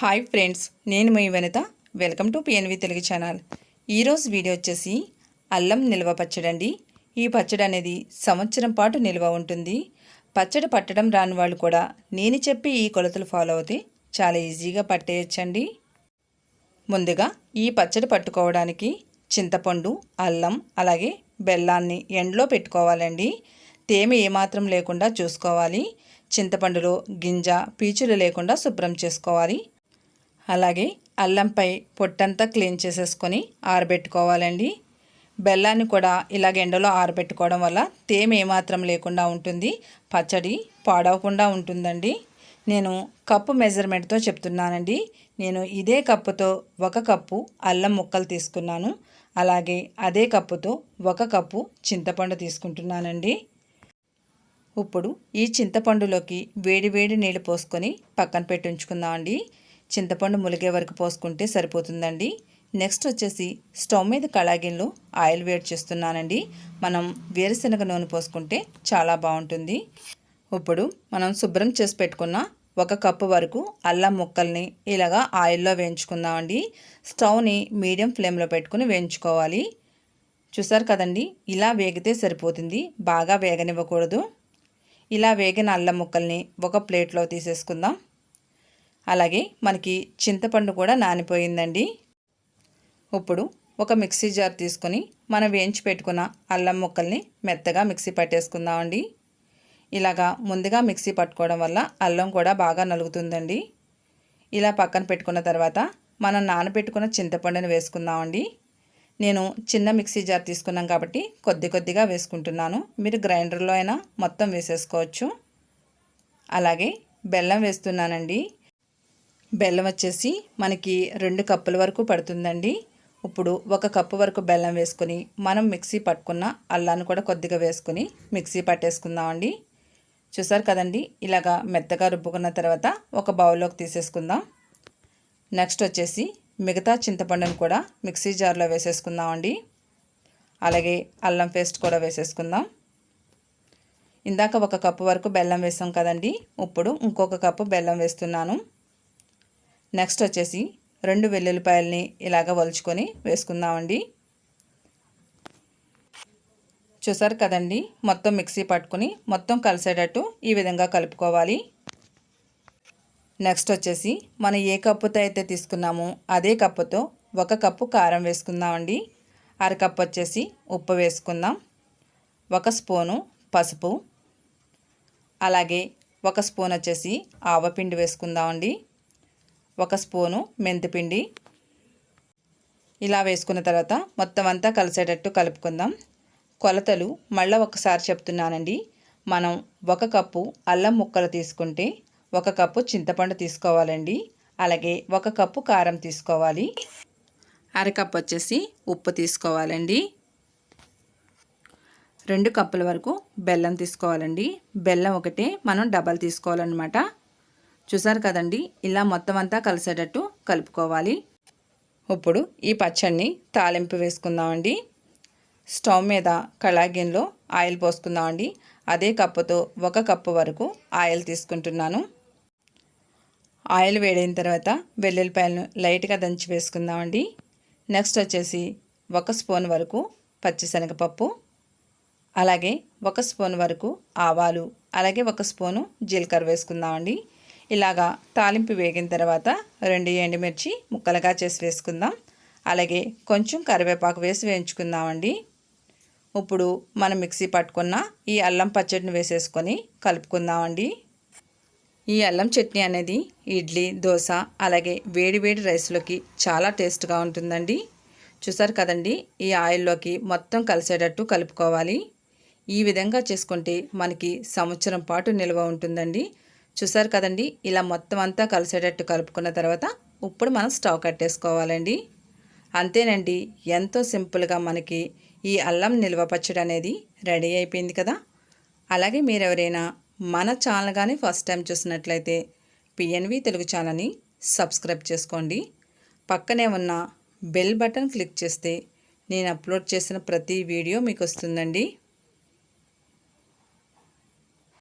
Hi friends నేను మీ Vanitha. Welcome to PNV Telugu channel. ఈరోజు video వచ్చేసి అల్లం నిల్వ పచ్చడి అండి. ఈ పచ్చడి అనేది సంవత్సరం పాటు నిల్వ ఉంటుంది. పచ్చడి పట్టడం రాని వాళ్ళు కూడా నేను చెప్పి ఈ కొలతలు ఫాలో అవుతే చాలా ఈజీగా పట్టేయచ్చండి. ముందుగా ఈ పచ్చడి పట్టుకోవడానికి చింతపండు అల్లం అలాగే బెల్లాన్ని ఎండలో పెట్టుకోవాలండి. తేమ ఏమాత్రం లేకుండా చూసుకోవాలి. చింతపండులో గింజ పీచులు లేకుండా శుభ్రం చేసుకోవాలి. అలాగే అల్లంపై పొట్టంతా క్లీన్ చేసేసుకొని ఆరబెట్టుకోవాలండి. బెల్లాన్ని కూడా ఇలాగ ఎండలో ఆరబెట్టుకోవడం వల్ల తేమ ఏమాత్రం లేకుండా ఉంటుంది. పచ్చడి పాడవకుండా ఉంటుందండి. నేను కప్పు మెజర్మెంట్తో చెప్తున్నానండి. నేను ఇదే కప్పుతో ఒక కప్పు అల్లం ముక్కలు తీసుకున్నాను. అలాగే అదే కప్పుతో ఒక కప్పు చింతపండు తీసుకుంటున్నానండి. ఇప్పుడు ఈ చింతపండులోకి వేడి వేడి నీళ్ళు పోసుకొని పక్కన పెట్టి ఉంచుకుందామండి. చింతపండు ములిగే వరకు పోసుకుంటే సరిపోతుందండి. నెక్స్ట్ వచ్చేసి స్టవ్ మీద కళాగిన్లో ఆయిల్ వేడి చేస్తున్నానండి. మనం వేరుశనగ నూనె పోసుకుంటే చాలా బాగుంటుంది. ఇప్పుడు మనం శుభ్రం చేసి పెట్టుకున్న ఒక కప్పు వరకు అల్లం ముక్కల్ని ఇలాగా ఆయిల్లో వేయించుకుందామండి. స్టవ్ని మీడియం ఫ్లేమ్లో పెట్టుకుని వేయించుకోవాలి. చూసారు కదండి ఇలా వేగితే సరిపోతుంది బాగా వేగనివ్వకూడదు. ఇలా వేగిన అల్లం ముక్కల్ని ఒక ప్లేట్లో తీసేసుకుందాం. అలాగే మనకి చింతపండు కూడా నానిపోయిందండి. ఇప్పుడు ఒక మిక్సీ జార్ తీసుకొని మనం వేయించి పెట్టుకున్న అల్లం ముక్కల్ని మెత్తగా మిక్సీ పట్టేసుకుందామండి. ఇలాగా ముందుగా మిక్సీ పట్టుకోవడం వల్ల అల్లం కూడా బాగా నలుగుతుందండి. ఇలా పక్కన పెట్టుకున్న తర్వాత మనం నానబెట్టుకున్న చింతపండుని వేసుకుందామండి. నేను చిన్న మిక్సీ జార్ తీసుకున్నాం కాబట్టి కొద్ది కొద్దిగా వేసుకుంటున్నాను. మీరు గ్రైండర్లో అయినా మొత్తం వేసేసుకోవచ్చు. అలాగే బెల్లం వేస్తున్నానండి. బెల్లం వచ్చేసి మనకి రెండు కప్పుల వరకు పడుతుందండి. ఇప్పుడు ఒక కప్పు వరకు బెల్లం వేసుకొని మనం మిక్సీ పట్టుకున్న అల్లాన్ని కూడా కొద్దిగా వేసుకొని మిక్సీ పట్టేసుకుందామండి. చూసారు కదండి? ఇలాగా మెత్తగా రుబ్బుకున్న తర్వాత ఒక బౌల్లోకి తీసేసుకుందాం. నెక్స్ట్ వచ్చేసి మిగతా చింతపండును కూడా మిక్సీ జార్లో వేసేసుకుందామండి. అలాగే అల్లం పేస్ట్ కూడా వేసేసుకుందాం. ఇందాక ఒక కప్పు వరకు బెల్లం వేసాం కదండి? ఇప్పుడు ఇంకొక కప్పు బెల్లం వేస్తున్నాను. నెక్స్ట్ వచ్చేసి రెండు వెల్లుల్లిపాయలని ఇలాగ వలుచుకొని వేసుకుందామండి. చూసారు కదండి? మొత్తం మిక్సీ పట్టుకొని మొత్తం కలిసేటట్టు ఈ విధంగా కలుపుకోవాలి. నెక్స్ట్ వచ్చేసి మనం ఏ కప్పుతో అయితే తీసుకున్నామో అదే కప్పుతో ఒక కప్పు కారం వేసుకుందామండి. అరకప్పు వచ్చేసి ఉప్పు వేసుకుందాం. ఒక స్పూను పసుపు. అలాగే ఒక స్పూన్ వచ్చేసి ఆవపిండి వేసుకుందామండి. ఒక స్పూను మెంతిపిండి. ఇలా వేసుకున్న తర్వాత మొత్తం అంతా కలిసేటట్టు కలుపుకుందాం. కొలతలు మళ్ళీ ఒకసారి చెప్తున్నానండి. మనం ఒక కప్పు అల్లం ముక్కలు తీసుకుంటే ఒక కప్పు చింతపండు తీసుకోవాలండి. అలాగే ఒక కప్పు కారం తీసుకోవాలి. అరకప్పు వచ్చేసి ఉప్పు తీసుకోవాలండి. రెండు కప్పుల వరకు బెల్లం తీసుకోవాలండి. బెల్లం ఒకటే మనం డబల్ తీసుకోవాలన్నమాట. చూసారు కదండి? ఇలా మొత్తం అంతా కలిసేటట్టు కలుపుకోవాలి. ఇప్పుడు ఈ పచ్చడిని తాలింపు వేసుకుందామండి. స్టవ్ మీద కళాగిన్లో ఆయిల్ పోసుకుందామండి. అదే కప్పుతో ఒక కప్పు వరకు ఆయిల్ తీసుకుంటున్నాను. ఆయిల్ వేడైన తర్వాత వెల్లుల్లిపాయలను లైట్గా దంచి వేసుకుందామండి. నెక్స్ట్ వచ్చేసి ఒక స్పూన్ వరకు పచ్చిశనగపప్పు అలాగే ఒక స్పూన్ వరకు ఆవాలు అలాగే ఒక స్పూను జీలకర్ర వేసుకుందామండి. ఇలాగా తాలింపు వేగిన తర్వాత రెండు ఎండుమిర్చి ముక్కలుగా చేసి వేసుకుందాం. అలాగే కొంచెం కరివేపాకు వేసి వేయించుకుందామండి. ఇప్పుడు మనం మిక్సీ పట్టుకున్న ఈ అల్లం పచ్చడిని వేసేసుకొని కలుపుకుందామండి. ఈ అల్లం చట్నీ అనేది ఇడ్లీ దోశ అలాగే వేడి వేడి రైస్లోకి చాలా టేస్ట్గా ఉంటుందండి. చూసారు కదండి ఈ ఆయిల్లోకి మొత్తం కలిసేటట్టు కలుపుకోవాలి. ఈ విధంగా చేసుకుంటే మనకి సంవత్సరం పాటు నిల్వ ఉంటుందండి. చూసారు కదండి? ఇలా మొత్తం అంతా కలిసేటట్టు కలుపుకున్న తర్వాత ఇప్పుడు మనం స్టవ్ కట్టేసుకోవాలండి. అంతేనండి ఎంతో సింపుల్గా మనకి ఈ అల్లం నిల్వ పచ్చడి అనేది రెడీ అయిపోయింది కదా? అలాగే మీరు ఎవరైనా మన ఛానల్ కానీ ఫస్ట్ టైం చూసినట్లయితే పిఎన్వి తెలుగు ఛానల్ని సబ్స్క్రైబ్ చేసుకోండి. పక్కనే ఉన్న బెల్ బటన్ క్లిక్ చేస్తే నేను అప్లోడ్ చేసిన ప్రతి వీడియో మీకు వస్తుందండి.